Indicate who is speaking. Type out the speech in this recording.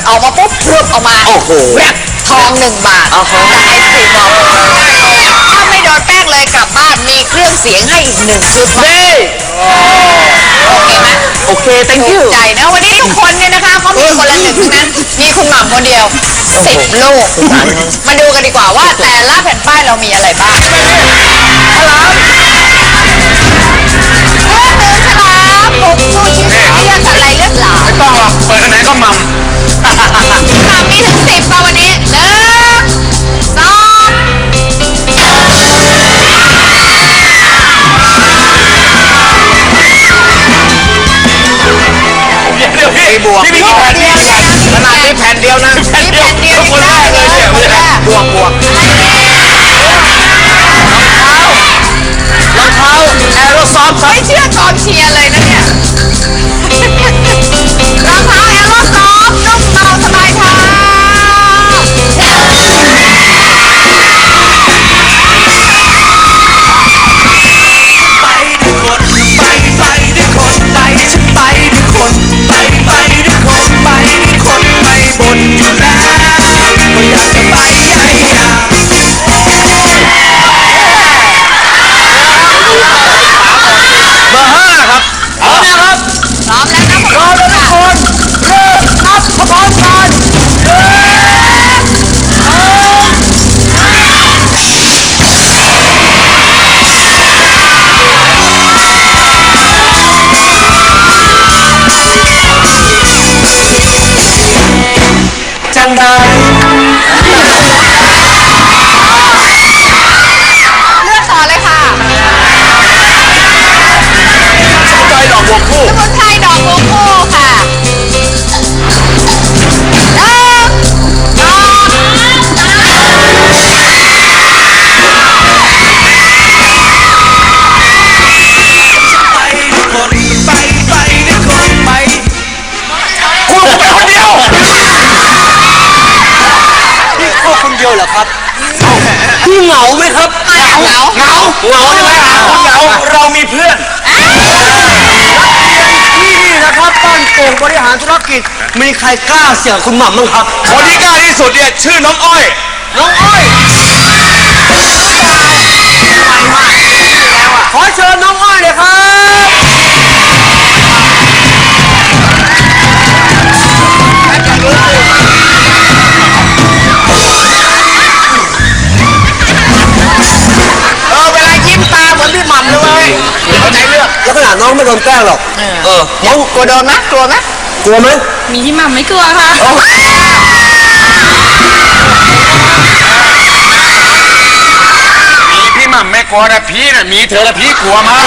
Speaker 1: ดออกมาปุ๊บพรึบออกมา
Speaker 2: โอ้โห
Speaker 1: แวบทองหนึ่งบาท
Speaker 2: อ่าฮะ
Speaker 1: จากไอศครีมบอกถ้าไม่โดนแป้งเลยกลับบ้านมีเครื่องเสียงให้อีกหนึ่งชุด
Speaker 2: เฮ้
Speaker 1: โอเคไหม
Speaker 2: โอเค thank
Speaker 1: ถู
Speaker 2: you
Speaker 1: กใจนะวันนี้ทุกคนเนี่ยนะคะเขามีคนละหนึ่งทั้งนั้นมีคุณหม่ำคนเดียวสิบลูกมาดูกันดีกว่าว่าแต่ละแผ่นป้ายเรามีอะไรบ้าง ดี๋
Speaker 3: ยวพี่พี่มีกี่แผ่นพี่ขนาดนี้แผ่นเดียวนะ
Speaker 1: มีแผ่นเดียว
Speaker 3: ทุกคนแรกเลยเนี่ย
Speaker 1: คนแรก
Speaker 3: บวกบวก
Speaker 4: จั
Speaker 3: เข้า
Speaker 2: คนเดียวเหรอครับพี่เหงาไหมครับ
Speaker 1: เหงาเหงา
Speaker 3: เหงาเหงาใช่ไหมเหงาเหงาเรามีเพื่อน
Speaker 2: ที่นี่นะครับบ้านโป่งบริหารธุรกิจมีใครกล้าเสี่ยงคุณหม่ำบ้างครับ
Speaker 3: คนที่กล้าที่สุดเนี่ยชื่อน้องอ้อย
Speaker 2: น้องอ้อย นาดน้องไม่โดนแกล้งหรอกเออน้อง
Speaker 1: กลัวโดนไหมกลัวไหม
Speaker 2: กลัวไหม
Speaker 5: มีที่หม่ำไม่กลัวค่ะ
Speaker 3: มีพี่หม่ำไม่กลัวนะพี่น่ะมีเธอละพี่กลัวมาก